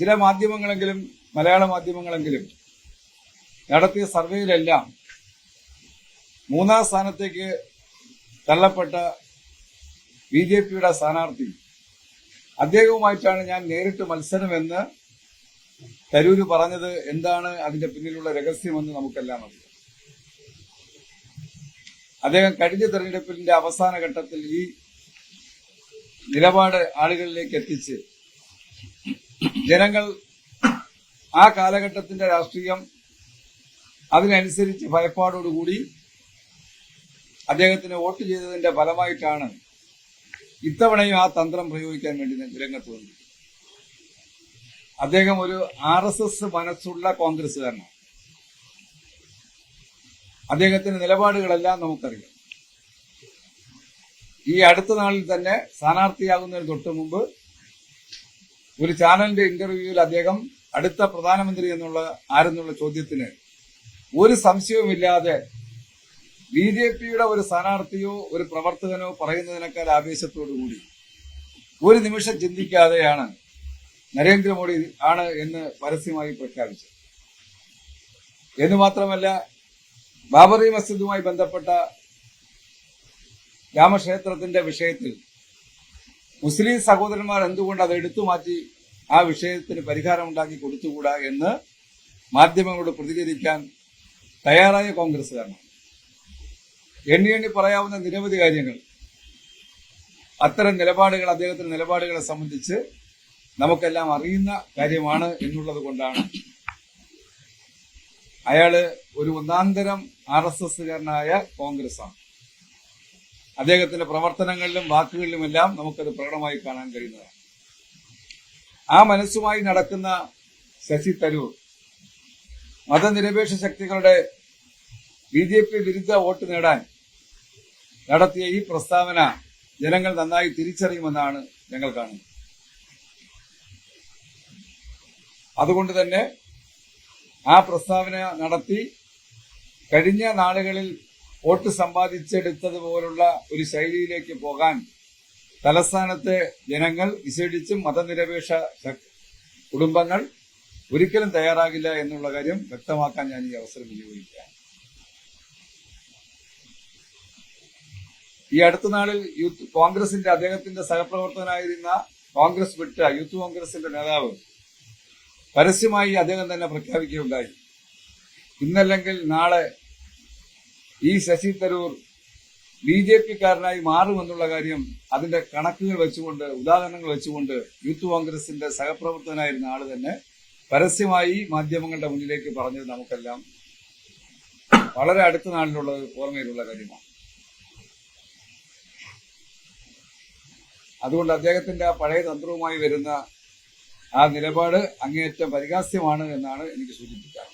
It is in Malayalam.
ചില മാധ്യമങ്ങളെങ്കിലും മലയാള മാധ്യമങ്ങളെങ്കിലും നടത്തിയ സർവേയിലെല്ലാം മൂന്നാം സ്ഥാനത്തേക്ക് തള്ളപ്പെട്ട ബി ജെ പിയുടെ സ്ഥാനാർത്ഥി. അദ്ദേഹവുമായിട്ടാണ് ഞാൻ നേരിട്ട് മത്സരമെന്ന് തരൂര് പറഞ്ഞത്. എന്താണ് അതിന്റെ പിന്നിലുള്ള രഹസ്യമെന്ന് നമുക്കെല്ലാം അറിയാം. അദ്ദേഹം കഴിഞ്ഞ തെരഞ്ഞെടുപ്പിന്റെ അവസാന ഘട്ടത്തിൽ ഈ നിലപാട് ആളുകളിലേക്ക് എത്തിച്ച് ജനങ്ങൾ ആ കാലഘട്ടത്തിന്റെ രാഷ്ട്രീയം അതിനനുസരിച്ച് ഭയപ്പാടോടുകൂടി അദ്ദേഹത്തിന് വോട്ട് ചെയ്തതിന്റെ ഫലമായിട്ടാണ് ഇത്തവണയും ആ തന്ത്രം പ്രയോഗിക്കാൻ വേണ്ടി രംഗത്ത് വന്നത് അദ്ദേഹം ഒരു ആർ എസ് എസ് മനസ്സുള്ള കോൺഗ്രസ്സുകാരനാണ്. അദ്ദേഹത്തിന്റെ നിലപാടുകളെല്ലാം നമുക്കറിയാം. ഈ അടുത്ത നാളിൽ തന്നെ സ്ഥാനാർത്ഥിയാകുന്നതിന് തൊട്ട് മുമ്പ് ഒരു ചാനലിന്റെ ഇന്റർവ്യൂവിൽ അദ്ദേഹം അടുത്ത പ്രധാനമന്ത്രി എന്നുള്ള ആരെന്നുള്ള ചോദ്യത്തിന് ഒരു സംശയവുമില്ലാതെ ബി ജെ പിയുടെ ഒരു സ്ഥാനാർത്ഥിയോ ഒരു പ്രവർത്തകനോ പറയുന്നതിനേക്കാൾ ആവേശത്തോടുകൂടി ഒരു നിമിഷം ചിന്തിക്കാതെയാണ് നരേന്ദ്രമോദി ആണ് എന്ന് പരസ്യമായി പ്രഖ്യാപിച്ചത്. എന്ന് മാത്രമല്ല ബാബറി മസ്ജിദുമായി ബന്ധപ്പെട്ട രാമക്ഷേത്രത്തിന്റെ വിഷയത്തിൽ മുസ്ലിം സഹോദരന്മാർ എന്തുകൊണ്ട് അത് എടുത്തു മാറ്റി ആ വിഷയത്തിന് പരിഹാരം ഉണ്ടാക്കി കൊടുത്തുകൂടാ എന്ന് മാധ്യമങ്ങളോട് പ്രതികരിക്കാൻ തയ്യാറായ കോൺഗ്രസ്സുകാരനാണ്. എണ്ണി എണ്ണി പറയാവുന്ന നിരവധി കാര്യങ്ങൾ. അത്തരം നിലപാടുകൾ അദ്ദേഹത്തിന്റെ നിലപാടുകളെ സംബന്ധിച്ച് നമുക്കെല്ലാം അറിയുന്ന കാര്യമാണ് എന്നുള്ളത് കൊണ്ടാണ് അയാൾ ഒരു ഒന്നാന്തരം ആർ എസ് എസ്സുകാരനായ കോൺഗ്രസാണ് അദ്ദേഹത്തിന്റെ പ്രവർത്തനങ്ങളിലും വാക്കുകളിലും എല്ലാം നമുക്കത് പ്രകടമായി കാണാൻ കഴിയുന്നതാണ്. ആ മനസ്സുമായി നടക്കുന്ന ശശി തരൂർ മതനിരപേക്ഷ ശക്തികളുടെ ബി ജെ പി വിരുദ്ധ വോട്ട് നേടാൻ നടത്തിയ ഈ പ്രസ്താവന ജനങ്ങൾ നന്നായി തിരിച്ചറിയുമെന്നാണ് ഞങ്ങൾ കാണുന്നത്. അതുകൊണ്ട് തന്നെ ആ പ്രസ്താവന നടത്തി കഴിഞ്ഞ നാളുകളിൽ വോട്ട് സമ്പാദിച്ചെടുത്തതുപോലുള്ള ഒരു ശൈലിയിലേക്ക് പോകാൻ തലസ്ഥാനത്തെ ജനങ്ങൾ വിശേഷിച്ചും മതനിരപേക്ഷ കുടുംബങ്ങൾ ഒരിക്കലും തയ്യാറാകില്ല എന്നുള്ള കാര്യം വ്യക്തമാക്കാൻ ഞാൻ ഈ അവസരം വിനിയോഗിക്കുകയാണ്. ഈ അടുത്ത നാളിൽ യൂത്ത് കോൺഗ്രസിന്റെ അദ്ദേഹത്തിന്റെ സഹപ്രവർത്തകനായിരുന്ന കോൺഗ്രസ് വിട്ട യൂത്ത് കോൺഗ്രസിന്റെ നേതാവ് പരസ്യമായി അദ്ദേഹം തന്നെ പ്രഖ്യാപിക്കുകയുണ്ടായി. ഇന്നല്ലെങ്കിൽ നാളെ ഈ ശശി തരൂർ ബി ജെ പിക്കാരനായി മാറുമെന്നുള്ള കാര്യം അതിന്റെ കണക്കുകൾ വെച്ചുകൊണ്ട് ഉദാഹരണങ്ങൾ വെച്ചുകൊണ്ട് യൂത്ത് കോൺഗ്രസിന്റെ സഹപ്രവർത്തകനായിരുന്ന ആൾ തന്നെ പരസ്യമായി മാധ്യമങ്ങളുടെ മുന്നിലേക്ക് പറഞ്ഞത് നമുക്കെല്ലാം വളരെ അടുത്ത നാളിലുള്ള ഓർമ്മയിലുള്ള കാര്യമാണ്. അതുകൊണ്ട് അദ്ദേഹത്തിന്റെ ആ പഴയ തന്ത്രവുമായി വരുന്ന ആ നിലപാട് അങ്ങേയറ്റം പരിഹാസ്യമാണ് എന്നാണ് എനിക്ക് സൂചിപ്പിക്കാറ്